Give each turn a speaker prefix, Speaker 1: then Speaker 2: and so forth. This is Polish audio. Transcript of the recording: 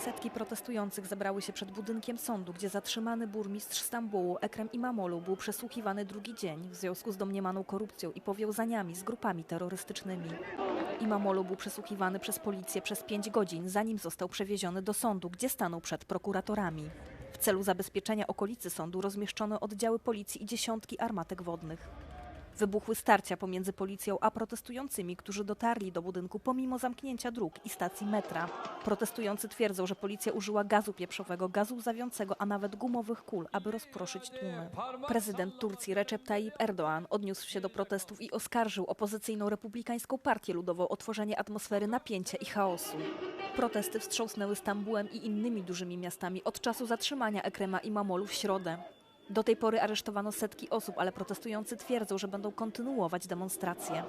Speaker 1: Setki protestujących zebrały się przed budynkiem sądu, gdzie zatrzymany burmistrz Stambułu Ekrem Imamoglu był przesłuchiwany drugi dzień w związku z domniemaną korupcją i powiązaniami z grupami terrorystycznymi. Imamoglu był przesłuchiwany przez policję przez pięć godzin, zanim został przewieziony do sądu, gdzie stanął przed prokuratorami. W celu zabezpieczenia okolicy sądu rozmieszczono oddziały policji i dziesiątki armatek wodnych. Wybuchły starcia pomiędzy policją a protestującymi, którzy dotarli do budynku pomimo zamknięcia dróg i stacji metra. Protestujący twierdzą, że policja użyła gazu pieprzowego, gazu łzawiącego, a nawet gumowych kul, aby rozproszyć tłumy. Prezydent Turcji Recep Tayyip Erdoğan odniósł się do protestów i oskarżył opozycyjną Republikańską Partię Ludową o tworzenie atmosfery napięcia i chaosu. Protesty wstrząsnęły Stambułem i innymi dużymi miastami od czasu zatrzymania Ekrema Imamoglu w środę. Do tej pory aresztowano setki osób, ale protestujący twierdzą, że będą kontynuować demonstracje.